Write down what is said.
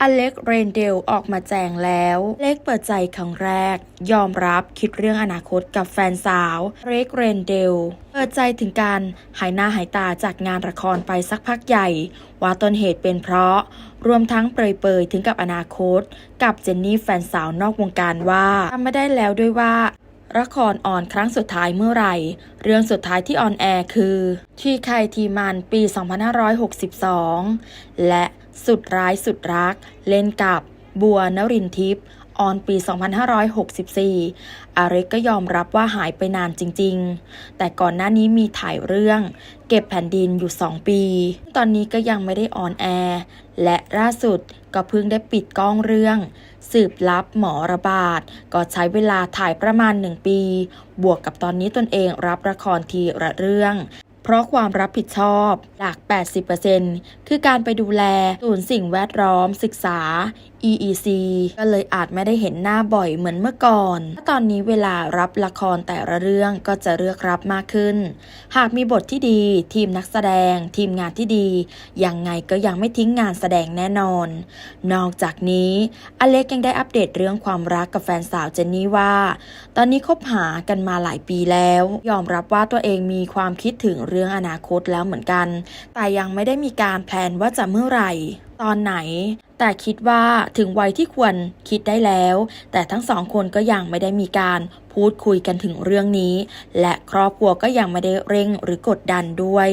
อเล็กเรนเดลออกมาแจงแล้ว เล็กเปิดใจครั้งแรก ยอมรับคิดเรื่องอนาคตกับแฟนสาว เล็กเรนเดล เปิดใจถึงการหายหน้าหายตาจากงานละครไปสักพักใหญ่ ว่าต้นเหตุเป็นเพราะ รวมทั้งเปรยๆถึงกับอนาคต กับเจนนี่แฟนสาวนอกวงการว่าทำไม่ได้แล้วด้วยว่า ละครออนครั้งสุดท้ายเมื่อไหร่ เรื่องสุดท้ายที่ออนแอร์คือที่ใครทีมันปี 2562 และสุดร้ายสุดรัก เล่นกับบัวนรินทิพย์ ออนปี 2564 อาเร็กก็ยอมรับว่าหายไปนานจริง ๆ แต่ก่อนหน้านี้มีถ่ายเรื่อง เก็บแผ่นดินอยู่ 2 ปี ตอนนี้ก็ยังไม่ได้ออนแอร์ และล่าสุดก็เพิ่งได้ปิดกล้องเรื่อง สืบลับหมอระบาด ก็ใช้เวลาถ่ายประมาณ 1 ปี บวกกับตอนนี้ตนเองรับละครทีละเรื่อง เพราะความรับผิดชอบ หลัก 80%คือการไปดูแลศูนย์สิ่งแวดล้อมศึกษา EEC ก็เลยอาจไม่ได้เห็นหน้าบ่อยเหมือนเมื่อก่อนตอนนี้เวลารับละครแต่ละเรื่องก็จะเลือกรับมากขึ้น หากมีบทที่ดี ทีมนักแสดง ทีมงานที่ดี ยังไงก็ยังไม่ทิ้งงานแสดงแน่นอน นอกจากนี้ อเล็กยังได้อัปเดตเรื่องความรักกับแฟนสาวเจนนี่ว่า ตอนนี้คบหากันมาหลายปีแล้ว ยอมรับว่าตัวเองมีความคิดถึงเรื่องอนาคตแล้วเหมือนกัน แต่ยังไม่ได้มีการแพลนว่าจะเมื่อไหร่ ตอนไหน แต่คิดว่าถึงวัยที่ควรคิดได้แล้ว แต่ทั้งสองคนก็ยังไม่ได้มีการพูดคุยกันถึงเรื่องนี้ และครอบครัวก็ยังไม่ได้เร่งหรือกดดันด้วย